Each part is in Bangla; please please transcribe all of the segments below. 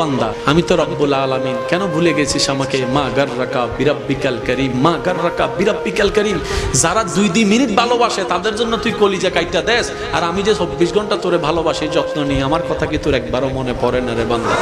বান্দা, আমি তো রব্বুল আলামিন। কেন ভুলে গেছিস আমাকে? মা গার রাকা বিরাব্বিকাল করিম, মা গার রাকা বিরাব্বিকাল করিম। যারা দুই দুই মিনিট ভালোবাসে, তাদের জন্য তুই কলিজা কাইটা দেস। আর আমি যে চব্বিশ ঘণ্টা তোরে ভালোবাসি, যত্ন নিই আমার কথা কি তোর একবারও মনে পড়ে না রে বান্দা?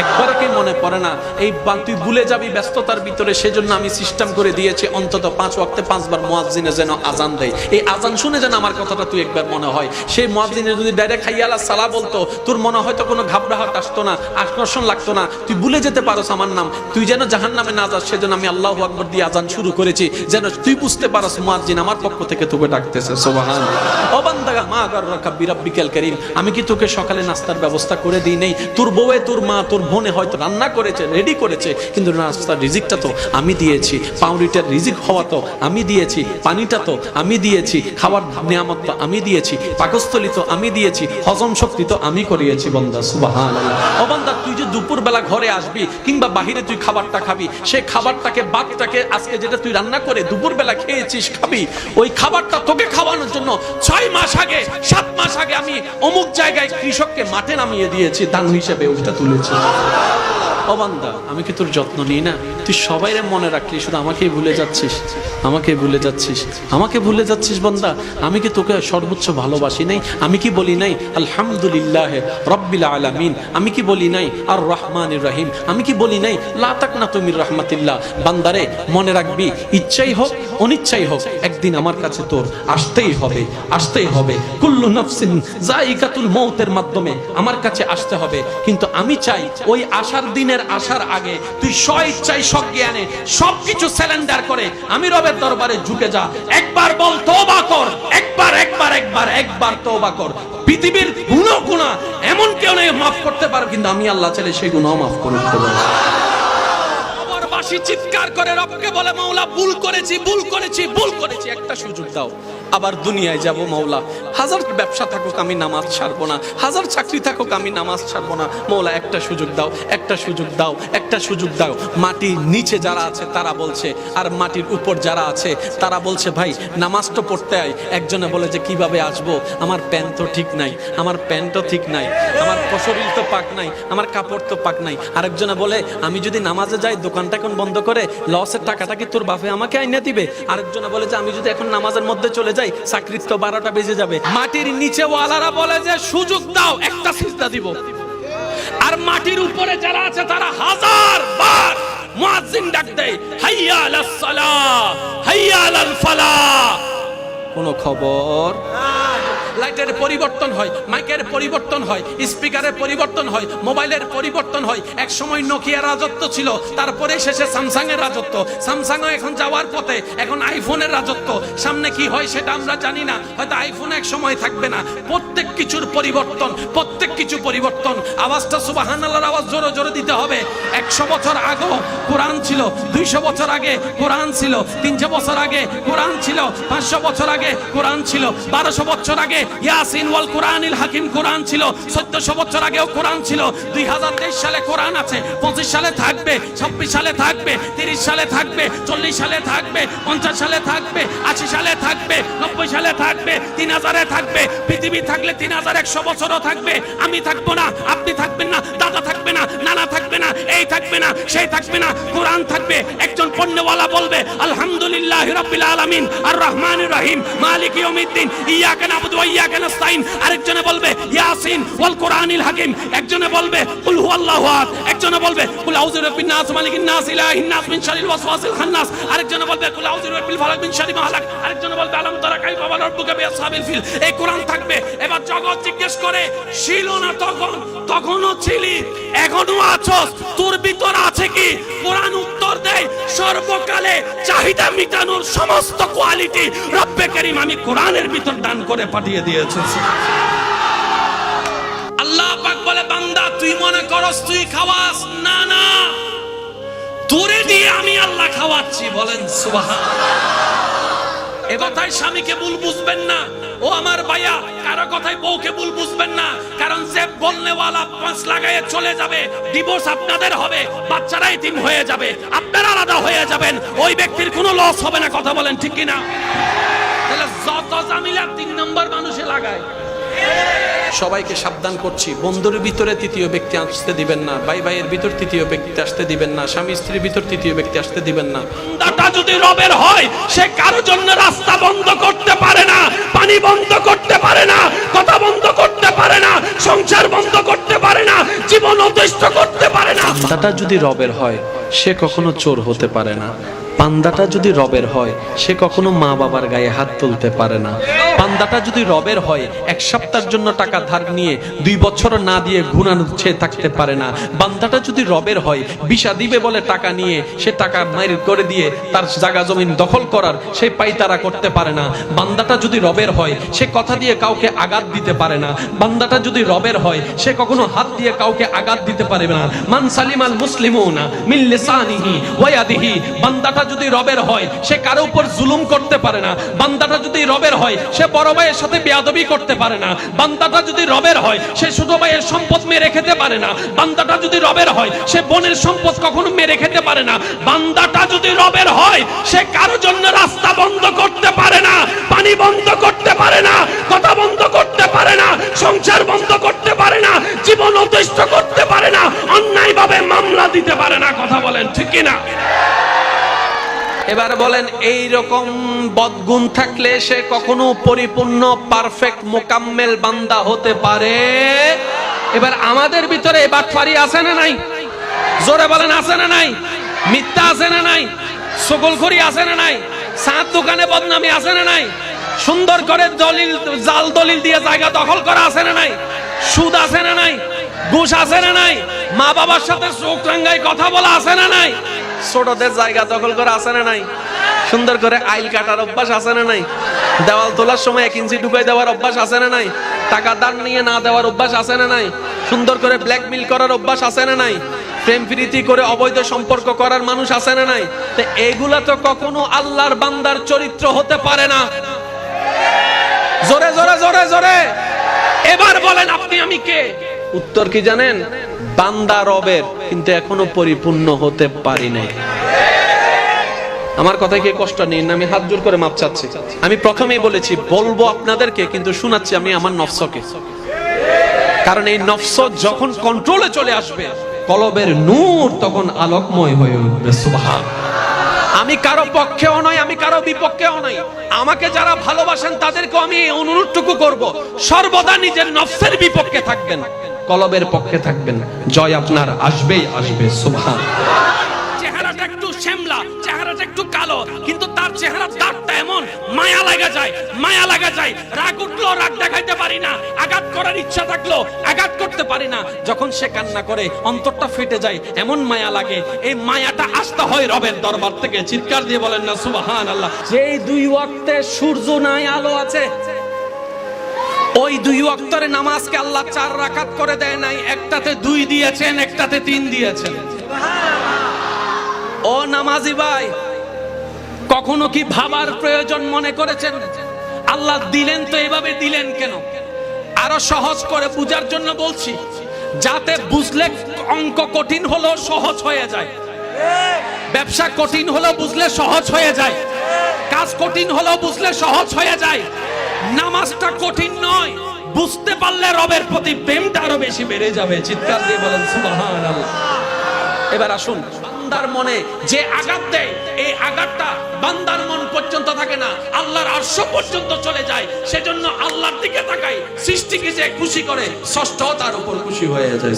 একবারও কি মনে পড়ে না, এই তুই ভুলে যাবি ব্যস্ততার ভিতরে, সেজন্য আমি সিস্টেম করে দিয়েছি, অন্তত পাঁচ ওয়াক্তে পাঁচবার মুয়াজ্জিনে যেন আজান দেয় এই আজান শুনে যেন আমার কথাটা তুই একবার মনে হয়। সেই মুয়াজ্জিনে যদি ডাইরেক্ট হাইয়ালা সালা বলতো, তোর মনে হয়তো কোনো ঘাবড়াহট আসতো না আকর্ষণ লাগতো না। তুই ভুলে যেতে পারোস আমার নাম। তুই যেন জাহান নামে না যাস, সেজন্য আমি আল্লাহ আকবর দিয়ে আজান শুরু করেছি। যেন তুই বুঝতে পারস মুয়াজ্জিন আমার পক্ষ থেকে তোকে ডাকতেছে, সোবাহান। ও মা গর রাখা বিরাব্বিকাল করিম। আমি কি তোকে সকালে নাস্তার ব্যবস্থা করে দিই? নেই। তোর বউয়ে তোর মা, তোর বোনে হয়তো রান্না করেছে রেডি করেছে, কিন্তু নাস্তার রিজিকটা তো আমি দিয়েছি। পাউরিটার রিজিক হওয়া তো আমি দিয়েছি, পানিটা তো আমি দিয়েছি, খাবার নিয়ামত তো আমি দিয়েছি, পাকস্থলী তো আমি দিয়েছি, হজম শক্তি তো আমি করিয়েছি, বন্দা সুবাহান ও তুই যে দুপুর বেলা ঘরে আসবি কিংবা বাহিরে তুই খাবারটা খাবি সেই খাবারটাকে, বাঘটাকে আজকে যেটা তুই রান্না করে দুপুর বেলা খেয়েছিস, খাবি। ওই খাবারটা তোকে খাওয়ানোর জন্য ছয় মাস আগে, সাত মাস আগে আমি অমুক জায়গায় কৃষককে মাঠে নামিয়ে দিয়েছি, দান হিসেবে ওইটা তুলেছি। অবান্দা আমি কি তোর যত্ন নিই না? তুই সবাই মনে রাখলি, শুধু আমাকেই ভুলে যাচ্ছিস। আমাকে ভুলে যাচ্ছিস। আমাকে ভুলে যাচ্ছিস বান্দা, আমি কি তোকে সর্বোচ্চ ভালোবাসি নাই? আমি কি বলি নাই, আলহামদুলিল্লাহ রব্বিল আলামিন আমি কি বলি নাই আর রহমানির রহিম আমি কি বলি নাই লাতাক না তুমির রহমাতিল্লাহ বান্দারে, মনে রাখবি, ইচ্ছাই হোক, অনিচ্ছাই হোক, একদিন আমার কাছে তোর আসতেই হবে আসতেই হবে। কুল্লু নফসিন জাইকাতুল মৌতের মাধ্যমে আমার কাছে আসতে হবে। কিন্তু আমি চাই ওই আসার দিনের আসার আগে তুই স্ব ইচ্ছাই সজ্ঞানে সবকিছু স্যালেন্ডার করে আমি রবের দরবারে ঝুঁকে যা। একবার বল তোবা কর, একবার একবার একবার একবার তোবা কর। পৃথিবীর গুণ গুণা এমন কেউ নেই, মাফ করতে পারো, কিন্তু আমি আল্লাহ চাইলে সেই গুণাও মাফ করে দিতে পারি। কবরবাসী চিৎকার করে রবকে বলে, মাওলা, ভুল করেছি ভুল করেছি ভুল করেছি। একটা সুযোগ দাও। আবার দুনিয়ায় যাব মাওলা হাজার ব্যবসা থাকুক, আমি নামাজ ছাড়বো না। হাজার চাকরি থাকুক, আমি নামাজ ছাড়বো না। মৌলা, একটা সুযোগ দাও, একটা সুযোগ দাও, একটা সুযোগ দাও। মাটির নিচে যারা আছে, তারা বলছে, আর মাটির উপর যারা আছে, তারা বলছে, ভাই, নামাজ তো পড়তে আয়। একজনে বলে যে, কীভাবে আসব? আমার প্যান্ট তো ঠিক নাই, আমার প্যান্টও ঠিক নাই, আমার শরীর তো পাক নাই, আমার কাপড় তো পাক নাই। আরেকজনে বলে, আমি যদি নামাজে যাই, দোকানটা এখন বন্ধ করে, লসের টাকাটা কি তোর বাপে আমাকে আইনে দিবে? আরেকজনে বলে যে, আমি যদি এখন নামাজের মধ্যে চলে যাই চাকরির তো বারোটা বেজে যাবে। মাটির নিচে ওয়ালারা বলে যে, সুযোগ দাও, একটা সিস্তা দিব। আর মাটির উপরে যারা আছে, তারা হাজার বার মুয়াজ্জিন ডাক দেয়, হাইয়া আলাস সালাহ, হাইয়া আলাল ফালাহ। কোন খবর? লাইটের পরিবর্তন হয়, মাইকের পরিবর্তন হয়, স্পিকারের পরিবর্তন হয়, মোবাইলের পরিবর্তন হয়। এক সময় নোকিয়ার রাজত্ব ছিল, তারপরে শেষে স্যামসাং এর রাজত্ব। স্যামসাং এখন যাওয়ার পথে, এখন আইফোনের রাজত্ব। সামনে কি হয় সেটা আমরা জানি না, হয়তো আইফোন এক সময় থাকবে না। প্রত্যেক কিছুর পরিবর্তন, প্রত্যেক কিছু পরিবর্তন। আওয়াজটা সুবহানাল্লাহর আওয়াজ জোরে জোরে দিতে হবে। একশো বছর আগেও কোরআন ছিল, দুইশো বছর আগে কোরআন ছিল, তিনশো বছর আগে কোরআন ছিল, পাঁচশো বছর আগে কোরআন ছিল, বারোশো বছর আগে ইয়াসিন ওয়াল হাকিম কোরআন ছিল বছর আগেও কোরআন ছিল। দুই হাজার তেইশ সালে কোরআন আছে, পঁচিশ সালে থাকবে, ছাব্বিশ সালে থাকবে, তিরিশ সালে থাকবে, চল্লিশ সালে থাকবে, পঞ্চাশ সালে থাকবে, আশি সালে থাকবে, নব্বই সালে থাকবে থাকবে, পৃথিবী থাকলে তিন হাজার একশো বছরও থাকবে। আমি থাকব না, আপনি থাকবেন না, দাদা থাকবে না, নানা থাকবে না, এই থাকবে না, সেই থাকবে না, কোরআন থাকবে। একজন পণ্যওয়ালা বলবে, আলহামদুলিল্লাহ রাব্বিল আলামিন আর রহমানির রহিম, মালিক ইয়াউমিদ্দিন, ইয়াকা নাবুদু আরেকজনে বলবে, ইয়াসিন ওয়াল কোরআনিল হাকিম। একজনে বলবে, কুল হুয়াল্লাহু আহাদ। একজনে বলবে, কুল আউযু বিরাব্বিন নাস মালিকিন নাস ইলাহিন নাস মিন শারিল ওয়াসওয়াসিল খান্নাস। আরেকজনে বলবে, কুল আউযু বিরাব্বিল ফালাক মিন শারি মা হালাক। আরেকজনে বলবে, আলাম তারা কাইফা ওয়া রাব্বুকা বিআসহাবিল ফিল। এই কোরআন থাকবে। এবার জগৎ জিজ্ঞেস করে, ছিল না তখন? তখনও ছিলি? এখনও আছস? তোর ভিতর আছে কি? কোরআন উত্তর দেয় সর্বকালে চাহিদা মিটানোর সমস্ত কোয়ালিটি রব্বে করিম আমি কোরআনের ভিতর দান করে পাঠিয়ে দিয়েছি। আল্লাহ পাক বলে, বান্দা, তুই মনে করস তুই খাওয়াস? না না। তোরে দিয়ে আমি আল্লাহ খাওয়াচ্ছি, বলেন সুবহান এ কথায় স্বামীকে ভুল বুঝবেন না। ও আমার ভাইয়া কারও কথায় বউকে ভুল বুঝবেন না কারণ যে বলনেওয়ালা পাঁচ লাগাইয়ে চলে যাবে ডিভোর্স আপনাদের হবে বাচ্চারা ইতিম হয়ে যাবে আপনারা আলাদা হয়ে যাবেন ওই ব্যক্তির কোনো লস হবে না কথা বলেন ঠিক কিনা? তাহলে যত জামিলা তিন নম্বর মানুষে লাগায়। সবাইকে সাবধান করছি বন্ধুর ভিতরে তৃতীয় ব্যক্তি আসতে দিবেন না ভাই ভাইয়ের ভিতর তৃতীয় ব্যক্তি আসতে দিবেন না স্বামী স্ত্রীর ভিতর তৃতীয় ব্যক্তি আসতে দিবেন না। বান্দাটা যদি রবের হয় সে কারও জন্য রাস্তা বন্ধ করতে পারে না পানি বন্ধ করতে পারে না, কথা বন্ধ করতে পারে না, সংসার বন্ধ করতে পারে না, জীবন অতিষ্ঠ করতে পারে না। যদি রবের হয় সে কখনো চোর হতে পারে না। পান্দাটা যদি রবের হয়, সে কখনো মা বাবার গায়ে হাত তুলতে পারে না। পান্দাটা যদি রবের হয়, এক সপ্তাহের জন্য টাকা ধার নিয়ে দুই বছর না দিয়ে ঘুরানো সে থাকতে পারে না। বান্দাটা যদি রবের হয়, বিষা দিবে বলে টাকা নিয়ে সে টাকা মাইর করে দিয়ে তার জায়গা জমিন দখল করার সে পাইতারা করতে পারে না। বান্দাটা যদি রবের হয়, সে কথা দিয়ে কাউকে আঘাত দিতে পারে না। বান্দাটা যদি রবের হয়, সে কখনো হাত দিয়ে কাউকে আঘাত দিতে পারবে না। মান সালিমাল মুসলিমুনা মিন লিসানিহি ওয়া ইয়াদিহি। বান্দাটা যদি রবের হয়, সে কারও উপর জুলুম করতে পারে না। বান্দাটা যদি রবের হয়, সে বড় ভাইয়ের সাথে বেয়াদবি করতে পারে না। বান্দাটা যদি রবের হয়, সে ছোট ভাইয়ের সম্পদ মেরে খেতে পারে না। বান্দাটা যদি রবের হয়, সে বোনের সম্পদ কখনো মেরে খেতে পারে না। বান্দাটা যদি রবের হয়, সে কারও জন্য রাস্তা বন্ধ করতে পারে না, পানি বন্ধ করতে পারে না, কথা বন্ধ করতে পারে না, সংসার বন্ধ করতে পারে না, জীবন অতিষ্ঠ করতে পারে না, অন্যায়ভাবে মামলা দিতে পারে না, কথা বলেন, ঠিক কি না এবার বলেন এই রকম বদগুণ থাকলে সে কখনো পরিপূর্ণ পারফেক্ট মোকাম্মেল বান্দা হতে পারে? এবার আমাদের ভিতরে বাটফারি আছে না নাই? জোরে বলেন, আছে না নাই? মিথ্যা আছে না নাই? সকলখড়ি আছে না নাই? সাত দোকানে বদনামি আছে না নাই? সুন্দর করে দলিল, জাল দলিল দিয়ে জায়গা দখল করা আছে না নাই? সুদ আছে না নাই? ঘুষ আছে না নাই? মা বাবার সাথে চোখ রাঙ্গাই কথা বলা আছে না নাই? ছোটদের জায়গা দখল করা আছে না নাই? সুন্দর করে আইল কাটার অভ্যাস আছে না নাই? দেওয়াল তোলার সময় এক ইঞ্চি ঢুকাই দেওয়ার অভ্যাস আছে না নাই? টাকা দান নিয়ে না দেওয়ার অভ্যাস আছে না নাই? সুন্দর করে ব্ল্যাকমেল করার অভ্যাস আছে না নাই? প্রেম প্রীতি করে অবৈধ সম্পর্ক করার মানুষ আছে না নাই? তো এগুলা তো কখনো আল্লাহর বান্দার চরিত্র হতে পারে না। জোরে জোরে জোরে জোরে। এবার বলেন, আপনি আমি কে? উত্তর কি জানেন? বান্দা রবের, কিন্তু এখনও পরিপূর্ণ হতে পারি নাই। আমার কথায় কি কষ্ট নেই আমি হাত জোর করে মাপ চাচ্ছি। আমি প্রথমেই বলেছি, বলব আপনাদেরকে, কিন্তু শোনাচ্ছি আমি আমার নফসকে। কারণ এই নফস যখন কন্ট্রোলে চলে আসবে, কলবের নূর তখন আলোকময় হয়ে উঠবে, সুবহান। আমি কারও পক্ষেও নয় আমি কারও বিপক্ষেও নয় আমাকে যারা ভালোবাসেন তাদেরকে আমি অনুরোধটুকু করব, সর্বদা নিজের নফসের বিপক্ষে থাকবেন। কলবের পক্ষে থাকবেন জয় আপনার, আসবেই আসবে, সুবহান। চেহারাটা একটু শ্যামলা, চেহারাটা একটু কালো, কিন্তু তার চেহারার দাঁতটা এমন, মায়া লাগা যায়, মায়া লাগা যায়। রাগ উঠল, রাগ দেখাইতে পারি না। আঘাত করার ইচ্ছা থাকল, আঘাত করতে পারি না। যখন সে কান্না করে, অন্তরটা ফেটে যায়, এমন মায়া লাগে। এই মায়াটা আসতে হয় রবের দরবার থেকে। চিৎকার দিয়ে বলেন না সুবহান আল্লাহ যেই দুই ওয়াক্তে সূর্য নাই, আলো আছে। ওই দুই অক্তরে নামাজকে আল্লাহ চার রাকাত করে দেয় নাই, একটাতে দুই দিয়েছেন, একটাতে তিন দিয়েছেন। ও নামাজি ভাই, কখনো কি ভাবার প্রয়োজন মনে করেছেন? আল্লাহ দিলেন তো এভাবে দিলেন কেন? আরও সহজ করে বুঝার জন্য বলছি, যাতে বুঝলে অঙ্ক কঠিন হলেও সহজ হয়ে যায়। ব্যবসা কঠিন হলেও বুঝলে সহজ হয়ে যায়। কাজ কঠিন হলেও বুঝলে সহজ হয়ে যায়। নামাজটা কঠিন নয়। বুঝতে পারলে রবের প্রতি প্রেমটা আরও বেশি বেড়ে যাবে। চিৎকার দিয়ে বলেন, সুবহানাল্লাহ। এবার আসুন, বান্দার মনে যে আঘাত দেয়, এই আঘাতটা বান্দার মন পর্যন্ত থাকে না। আল্লাহর আরশ পর্যন্ত চলে যায়। সেজন্য আল্লাহর দিকে তাকাই সৃষ্টিকে যে খুশি করে, ষষ্ঠ তার উপর খুশি হয়ে যায়।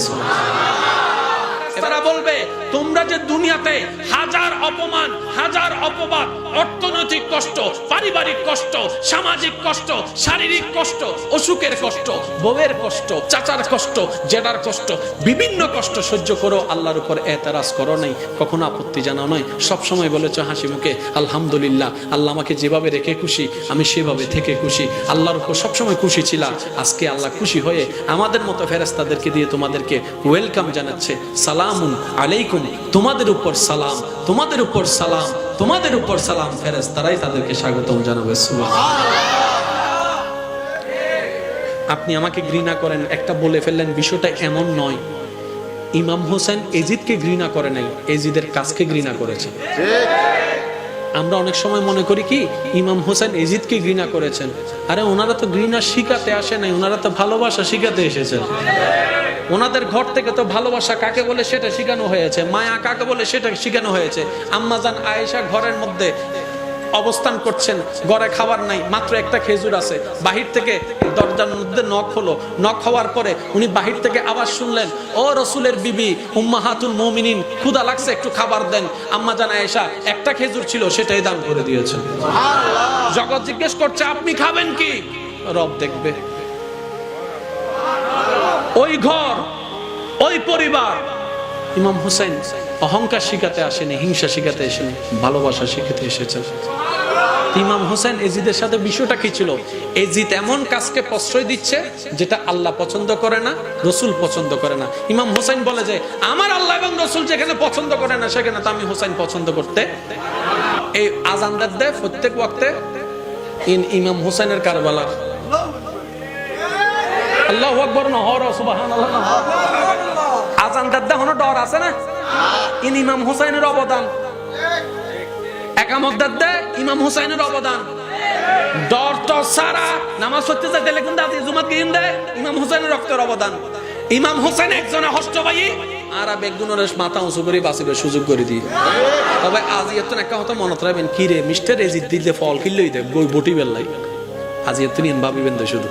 তারা বলবে, তোমরা যে দুনিয়াতে হাজার অপমান, হাজার অপবাদ, অর্থনৈতিক কষ্ট, পারিবারিক কষ্ট, সামাজিক কষ্ট, শারীরিক কষ্ট, অসুখের কষ্ট, বউয়ের কষ্ট, চাচার কষ্ট জেডার কষ্ট, বিভিন্ন কষ্ট সহ্য করো, আল্লাহর উপর এতারাজ করো নাই, কখনো আপত্তি জানাও নয় সবসময় বলেছ হাসি মুখে, আলহামদুলিল্লাহ, আল্লাহ আমাকে যেভাবে রেখে খুশি, আমি সেভাবে থেকে খুশি। আল্লাহর উপর সবসময় খুশি ছিলাম আজকে আল্লাহ খুশি হয়ে আমাদের মতো ফেরেস্তাদেরকে দিয়ে তোমাদেরকে ওয়েলকাম জানাচ্ছে। সালামুন আলাইকুম। তোমাদের উপর সালাম, তোমাদের উপর সালাম, তোমাদের উপর সালাম। ফেরেস্তারাই তাদেরকে স্বাগতম জানাবে আপনি আমাকে ঘৃণা করেন, একটা বলে ফেললেন, বিষয়টা এমন নয়। ইমাম হোসেন এজিদকে ঘৃণা করে নাই, এজিদের কাজকে ঘৃণা করেছে। আমরা অনেক সময় মনে করি কি, ইমাম হোসেন এজিদকে ঘৃণা করেছেন। আরে ওনারা তো ঘৃণা শিখাতে আসে নাই, ওনারা তো ভালোবাসা শিখাতে এসেছেন। ওনাদের ঘর থেকে তো ভালোবাসা কাকে বলে সেটা শিখানো হয়েছে, মায়া কাকে বলে সেটা শিখানো হয়েছে। আম্মাজান আয়েশা ঘরের মধ্যে অবস্থান করছেন। ঘরে খাবার নাই, মাত্র একটা খেজুর আছে। বাহির থেকে দরজার মধ্যে নখ হলো। নখ হওয়ার পরে উনি বাহির থেকে আবার শুনলেন, ও রসুলের বিবি, উম্মাহাতুল মমিনিন ক্ষুদা লাগছে, একটু খাবার দেন। আম্মা জানা এসা, একটা খেজুর ছিল, সেটাই দান করে দিয়েছেন। জগৎ জিজ্ঞেস করছে, আপনি খাবেন কি? রব দেখবে। ওই ঘর, ওই পরিবার। ইমাম হুসাইন অহংকার শিখাতে আসেনি, হিংসা শিখাতে আসেনি ভালোবাসা শিখাতে এসেছেন ইমাম হোসেন এজিদের সাথে বিষয়টা কি ছিল? এজিদ এমন কাজকে প্রশ্রয় দিচ্ছে যেটা আল্লাহ পছন্দ করে না, রসুল পছন্দ করে না। ইমাম হোসেন বলে যে, আমার আল্লাহ এবং রসুল যেখানে পছন্দ করে না, সেখানে তো আমি হোসেন পছন্দ করতে। এই আজানদার দেয় প্রত্যেক ওয়াক্তে ইন ইমাম হোসেনের কারবালা আল্লাহ আকবর নহর সুবাহান আজান হনো ডর আছে না? ইন ইমাম হুসাইনের অবদান। ইমাম হুসাইনের অবদান। ডর তো সারা, নামাজ লেখুন দাদি জুমাত গিয়ে দেয়? ইমাম হুসাইনের রক্তের অবদান। ইমাম একজনে আর বেগুনের মাথা উঁচু করে বাঁচিবে, সুযোগ করে তবে আজ এত একটা কথা মনত রাখবেন, কি রে, মিস্টার দিলে ফল কিনলেই দেয় বই বটি বেল্লাই। আজ এত নিন ভাবিবেন তো শুধু।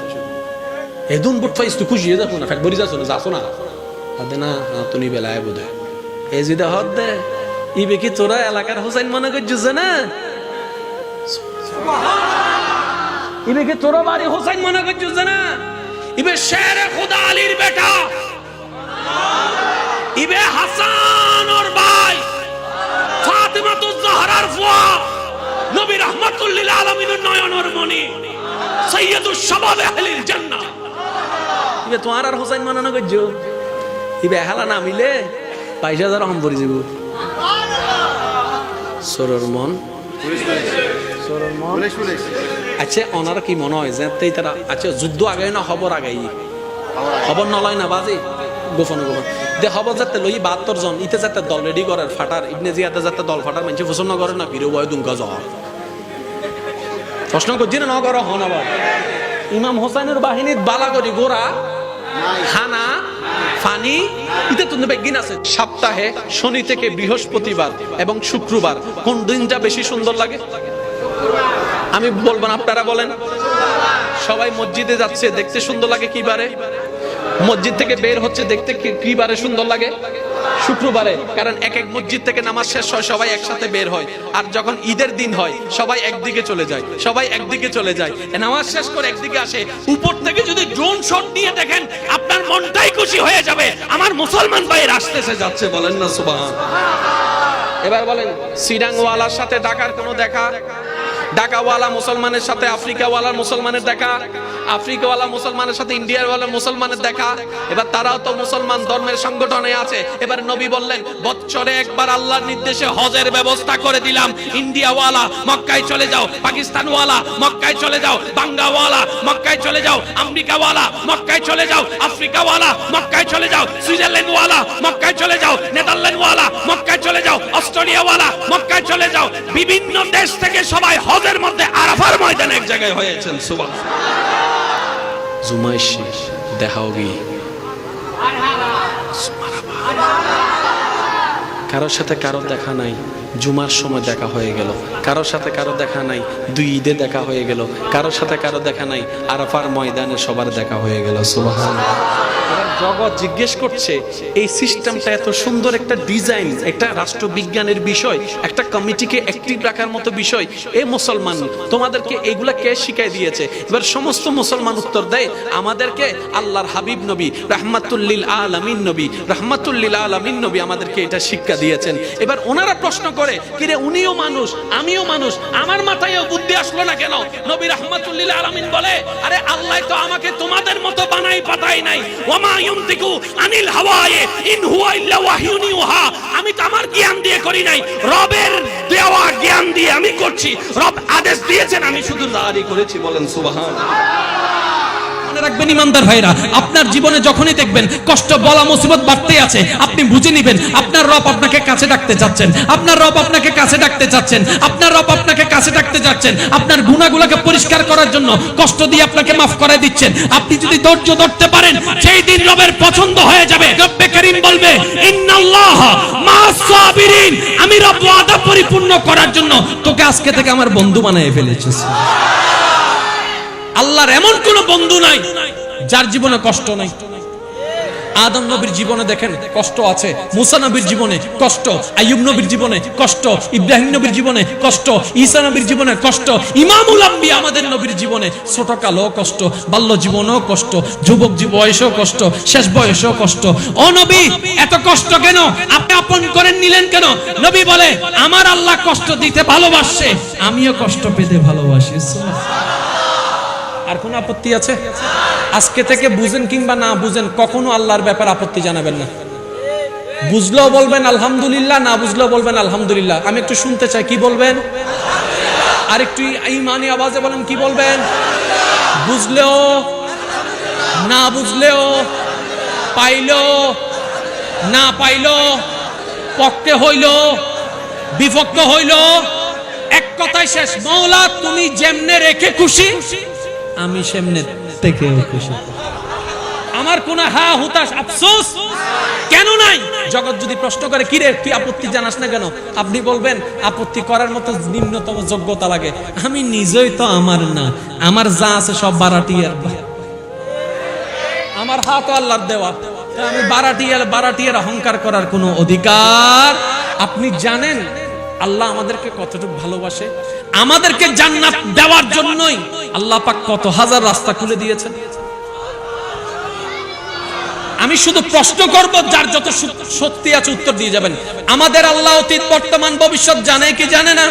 এদুন বুট ফাইস তুই খুশি দেখো না যাচ্ছ না যাচ্ছ না। আদে না তুমি বেলায় বোধ এ যদি হদ দে ইবে কি তোরা এলাকার হোসাইন মনে করছিস না? ইবে কি তোরা বাড়ি হোসাইন মনে করছিস না? ইবে শের খুদা আলীর বেটা। ইবে হাসান ওর ভাই। ফাতিমাতুজ জাহরার ফুয়া। নবী রহমাতুল্লিল আলামিনের নয়নের মণি। সৈয়দুল শাবাব আহলিল জান্নাহ। ইবে তোমার আর হোসাইন মানানো করছ ইবে হেলা না মিলে? পয়সা দ্বারা হম পরি যাব। সরর মন। আচ্ছা ওনারা কি মনে হয়? যে তারা আচ্ছা যুদ্ধ আগে না খবর আগাই। খবর নলয় না, বাজি। গোপন দে খবর যাতে লই বাহাত্তর জন। ইতে যাতে দল রেডি করার ফাটার ইবনে জিয়াতে যাতে দল ফাটার মানুষ পছন্দ করে না বিরো বয় দুঙ্গা জহ প্রশ্ন করছি না নগর হন আবার। ইমাম হোসেনের বাহিনীর গোড়া খানা ফানি? ইতে তো বেগিন আছে সপ্তাহে শনি থেকে বৃহস্পতিবার এবং শুক্রবার। কোন দিনটা বেশি সুন্দর লাগে? আমি বলব না, আপনারা বলেন। সবাই মসজিদে যাচ্ছে, দেখতে সুন্দর লাগে কি বারে? মসজিদ থেকে বের হচ্ছে, দেখতে কি- বারে সুন্দর লাগে? শুক্রবারে, কারণ এক এক মসজিদ থেকে নামাজ শেষ হয়, সবাই একসাথে বের হয়। আর যখন ঈদের দিন হয়, সবাই একদিকে চলে যায়, সবাই একদিকে চলে যায়। নামাজ শেষ করে একদিকে আসে। উপর থেকে যদি ড্রোন শট নিয়ে দেখেন, আপনার মনটাই খুশি হয়ে যাবে। আমার মুসলমান ভাইয়ের আসতেছে, যাচ্ছে, বলেন না, সুবহান। এবার বলেন সিরাংওয়ালার সাথে ঢাকার কোনো দেখা? ঢাকাওয়ালা মুসলমানের সাথে, আফ্রিকাওয়ালার মুসলমানের দেখা? আফ্রিকাওয়ালা মুসলমানের সাথে, ইন্ডিয়াওয়ালা মুসলমানের দেখা। এবার তারাও তো মুসলমান ধর্মের সংগঠনে আছে। এবার নবী বললেন, বৎসরে একবার আল্লাহর নির্দেশে হজের ব্যবস্থা করে দিলাম। ইন্ডিয়াওয়ালা, মক্কায় চলে যাও। পাকিস্তানওয়ালা, মক্কায় চলে যাও। বাঙ্গাওয়ালা, মক্কায় চলে যাও। আমেরিকাওয়ালা, মক্কায় চলে যাও। আফ্রিকাওয়ালা, মক্কায় চলে যাও। সুইজারল্যান্ডওয়ালা, মক্কায় চলে যাও। নেদারল্যান্ডওয়ালা, মক্কায় চলে যাও। অস্ট্রেলিয়াওয়ালা, মক্কায় চলে যাও। বিভিন্ন দেশ থেকে সবাই হজের মধ্যে আরাফার ময়দানে এক জায়গায় হয়েছেন। সুবাহ জুমাইশি দেখাও গি কারোর সাথে কারোর দেখা নাই। জুমার সময় দেখা হয়ে গেল। কারোর সাথে কারও দেখা নাই, দুই ঈদে দেখা হয়ে গেল। কারোর সাথে কারও দেখা নাই, আরাফার ময়দানে সবার দেখা হয়ে গেল। সুবহান জগৎ জিজ্ঞেস করছে, এই সিস্টেমটা এত সুন্দর একটা ডিজাইন একটা রাষ্ট্রবিজ্ঞানের বিষয়, একটা কমিটিকে অ্যাক্টিভ রাখার মতো বিষয়। এ মুসলমান, তোমাদেরকে এগুলা কে শিখাই দিয়েছে? এবার সমস্ত মুসলমান উত্তর দেয়, আমাদেরকে আল্লাহর হাবিব নবী, রাহমাতুল্লিল আলামিন নবী, রাহমাতুল্লিল আলামিন নবী আমাদেরকে এটা শিক্ষা দিয়েছেন। এবার ওনারা প্রশ্ন করে কিরে উনিও মানুষ, আমিও মানুষ, আমার মাথায়ও বুদ্ধি আসলো না কেন? নবী রাহমাতুল্লিল আলামিন বলে, আরে আল্লাহ তো আমাকে তোমাদের মতো বানাই পাতাই নাই। ওমা ইউনতিকু আনিল হাওয়ায়ে, ইন হুয়া ইল্লা ওয়াহিউন আমি তো আমার জ্ঞান দিয়ে করি নাই। রবের দেওয়া জ্ঞান দিয়ে আমি করছি। রব আদেশ দিয়েছেন, আমি শুধু জারি করেছি, বলেন সুবহান মানে রাখবেন ইমানদার ভাইরা, আপনার জীবনে যখনই দেখবেন কষ্ট, বলা, মুসিবত বাড়তে আছে, আপনি বুঝে নেবেন, আপনার রব আপনাকে কাছে ডাকতে চাচ্ছেন, আপনার রব আপনাকে কাছে ডাকতে চাচ্ছেন, আপনার রব আপনাকে কাছে ডাকতে যাচ্ছেন আপনার গুণাগুলোকে পরিষ্কার করার জন্য কষ্ট দিয়ে আপনাকে মাফ করে দিচ্ছেন। আপনি যদি ধৈর্য ধরতে পারেন, সেই দিন রবের পছন্দ হয়ে যাবে। রব্বে করিম বলবে, ইন্নাল্লাহ মা'আস সাবিরিন আমি রব ওয়াদা পরিপূর্ণ করার জন্য তোকে আজকে থেকে আমার বন্ধু বানিয়ে ফেলেছি। আল্লাহর এমন কোন বন্ধু নাই যার জীবনে কষ্ট নাই। আদম নবীর জীবনে দেখেন কষ্ট আছে, মুসা নবীর জীবনে কষ্ট, আইয়ুব নবীর জীবনে কষ্ট, ইব্রাহিম নবীর জীবনে কষ্ট, ঈসা নবীর জীবনে কষ্ট, ইমামুল আম্বিয়া আমাদের নবীর জীবনে ছোট কালো কষ্ট, বাল্য জীবনেও কষ্ট, যুবক বয়সেও কষ্ট, শেষ বয়সেও কষ্ট। ও নবী, এত কষ্ট কেন? আপনি আপন করে নিলেন কেন? নবী বলে, আমার আল্লাহ কষ্ট দিতে ভালোবাসে, আমিও কষ্ট পেতে ভালোবাসি। আর কোন আপত্তি আছে? আজকে থেকে বুঝেন কিংবা না বুঝেন, কখনো আল্লাহর ব্যাপারে আপত্তি জানাবেন না। বুঝলেও বলবেন, আলহামদুলিল্লাহ। না বুঝলেও বলবেন, আলহামদুলিল্লাহ। আমি একটু শুনতে চাই, কি বলবেন? আর একটু ইমানি আওয়াজে বলেন, কি বলবেন? বুঝলেও, না বুঝলেও পাইলো না পাইলো পক্ষে হইল বিপক্ষ হইল এক কথায় শেষ। মৌলা, তুমি যেমনে রেখে খুশি আমি সেমনে থেকে খুশি। আমার কোন হা হুতাশ আফসোস কেন নাই? জগৎ যদি প্রশ্ন করে, কিরে, তুই আপত্তি জানাস না কেন? আপনি বলবেন, আপত্তি করার মতো নিম্নতম যোগ্যতা লাগে। আমি নিজেই তো আমার না, আমার যা আছে সব বারাটিয়ার। আমার হাত আল্লাহর দেওয়া। তা আমি বারাটিয়ার বারাটিয়ার অহংকার করার কোনো অধিকার? আপনি জানেন আল্লাহ আমাদেরকে কতটুকু ভালোবাসে? আমাদেরকে জান্নাত দেওয়ার জন্যই আল্লাহ পাক কত হাজার রাস্তা খুলে দিয়েছেন। আমি শুধু প্রশ্ন করব, যার যত শক্তি আছে উত্তর দিয়ে যাবেন। আমাদের আল্লাহ অতীত, বর্তমান, ভবিষ্যৎ জানে কি জানে না?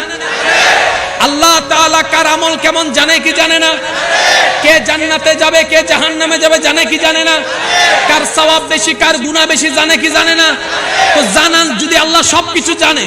আল্লাহ তাআলা কার আমল কেমন জানে কি জানে না? কে জান্নাতে যাবে, কে জাহান্নামে যাবে জানে কি জানে না? কার সওয়াব বেশি, কার গুনাহ বেশি জানে কি জানে না? তো জানান, যদি আল্লাহ সবকিছু জানে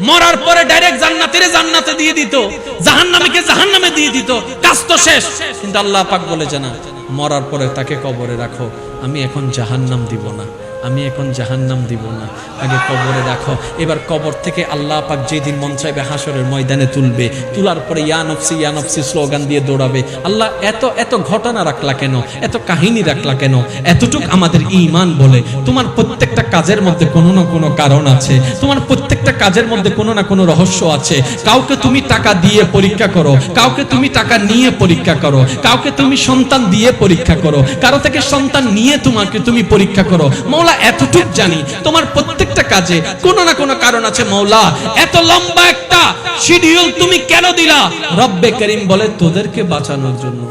মরার পরে ডাইরেক্ট জান্নাতের জান্নাতে দিয়ে দিত। জাহান্নামীকে জাহান্নামে দিয়ে দিত। কাজ তো শেষ। কিন্তু আল্লাহ পাক বলে জানা মরার পরে তাকে কবরে রাখো। আমি এখন জাহান্নাম দিব না। আমি এখন জাহান্নাম দিব না। আগে কবরে রাখো। এবার কবর থেকে আল্লাহ পাক যেদিন মন চাইবে হাসরের ময়দানে তুলবে। তোলার পরে ইয়া নফসি ইয়া নফসি স্লোগান দিয়ে দৌড়াবে। আল্লাহ এত এত ঘটনা রাখলা কেন? এত কাহিনী রাখলা কেন? এতটুক আমাদের ঈমান বলে। তোমার প্রত্যেকটা কাজের মধ্যে কোনো না কোনো কারণ আছে। তোমার প্রত্যেকটা কাজের মধ্যে কোনো না কোনো রহস্য আছে। কাউকে তুমি টাকা দিয়ে পরীক্ষা করো। কাউকে তুমি টাকা নিয়ে পরীক্ষা করো। কাউকে তুমি সন্তান দিয়ে পরীক্ষা করো। কারও থেকে সন্তান নিয়ে তোমাকে তুমি পরীক্ষা করো। মৌলা এতটুক জানি, তোমার প্রত্যেকটা কাজে কোনো না কোনো কারণ আছে মৌলা এত লম্বা একটা শিডিউল তুমি কেন দিলা? রব্বে করিম বলে তোদেরকে বাঁচানোর জন্য।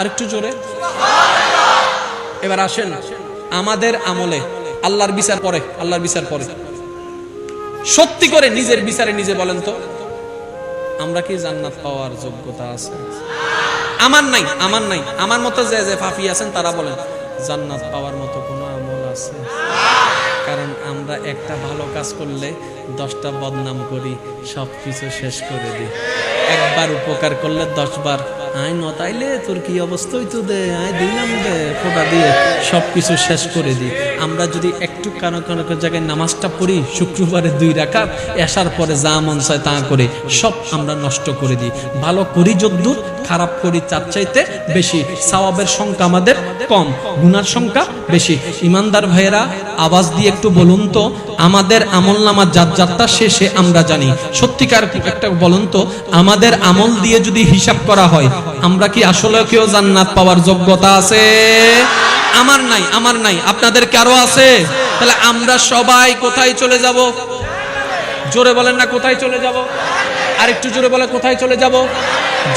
আরেকটু জোরে। এবার আসেন আমাদের আমলে, আল্লাহর বিচার পরে, আল্লাহর বিচার পরে। সত্যি করে নিজের বিচারে নিজে বলেন তো, আমরা কি জান্নাত পাওয়ার যোগ্যতা আছে? আমার নাই আমার নাই, আমার মতো যে যে ফাফি আছেন তারা বলেন। জান্নাত পাওয়ার মতো কোনো আমল আছে? কারণ আমরা একটা ভালো কাজ করলে দশটা বদনাম করি সব কিছু শেষ করে দিই। একবার উপকার করলে দশবার, আয় নতাইলে তোর কি অবস্থা তো দে, আয় দিলাম দে ফোটা দিয়ে সব কিছু শেষ করে দিই। আমরা যদি একটু কারও কারও জায়গায় নামাজটা পড়ি, শুক্রবারে দুই রাখাত আসার পরে যা মন চায় তা করে, সব আমরা নষ্ট করে দিই। ভালো করি যদ্দূর খারাপ করি তার চাইতে বেশি। সওয়াবের সংখ্যা আমাদের কম, গুনার সংখ্যা বেশি। ইমানদার ভাইয়েরা, আওয়াজ দিয়ে একটু বলুন তো, আমাদের আমল নামা জাত যাত্রা শেষে আমরা জানি। সত্যিকার একটা বলুন তো, আমাদের আমল দিয়ে যদি হিসাব করা হয়, আমরা কি আসলে কেউ জান্নাত পাওয়ার যোগ্যতা আছে? আমার নাই আমার নাই। আপনাদের কারও আছে? তাহলে আমরা সবাই কোথায় চলে যাব? জোরে বলেন না, কোথায় চলে যাব? আর একটু জোরে বলে কোথায় চলে যাব?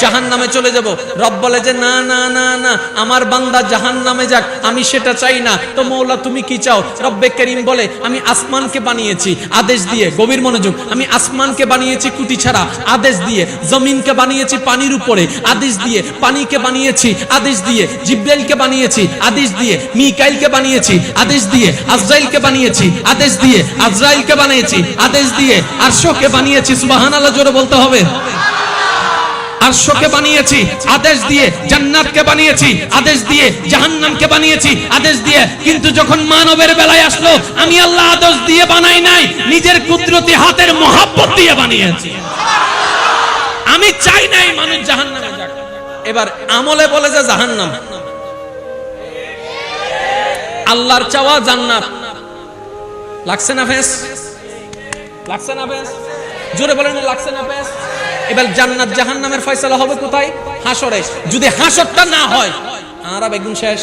জাহান নামে চলে যাব। রব বলে যে, না না না না, আমার বান্দা জাহান নামে যাক, আমি সেটা চাই না। তো মৌলা, তুমি কি চাও? রব্বে করিম বলে, আমি আসমানকে বানিয়েছি, আদেশ দিয়ে, গভীর মনোযোগ, আমি আসমানকে বানিয়েছি কুটি ছাড়া, আদেশ দিয়ে, জমিনকে বানিয়েছি পানির উপরে, আদেশ দিয়ে, পানিকে বানিয়েছি, আদেশ দিয়ে, জিব্রাইলকে বানিয়েছি, আদেশ দিয়ে, মিকাইলকে বানিয়েছি, আদেশ দিয়ে, আজরাইলকে বানিয়েছি, আদেশ দিয়ে, আজরাইলকে বানিয়েছি, আদেশ দিয়ে, আরশকে বানিয়েছি। সুবহানাল্লাহ, জোরে বলতে হবে। আরশকে বানিয়েছি, আদেশ দিয়ে জান্নাতকে বানিয়েছি, আদেশ দিয়ে জাহান্নামকে বানিয়েছি, আদেশ দিয়ে। কিন্তু যখন মানবের বেলায় আসলো, আমি আল্লাহ আদেশ দিয়ে বানাই নাই, নিজের কুদরতি হাতের মহাব্বত দিয়ে বানিয়েছি। আমি চাই নাই মানুষ জাহান্নামে যাক। এবার আমলে বলে যে জাহান্নাম। আল্লাহর চাওয়া জান্নাত। লাগছে না ফেস? লাগছে না ফেস? জোরে বলেন লাগছে না ফেস? এবার জান্নাত জাহান্নামের ফয়সালা হবে কোথায়? হাসরে যদি হাসরটা না হয়, আর বেগুন শেষ।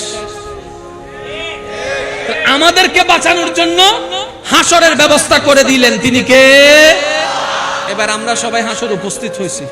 আমাদেরকে বাঁচানোর জন্য হাসরের ব্যবস্থা করে দিলেন। তিনি কে? এবার আমরা সবাই হাসর উপস্থিত হয়েছি।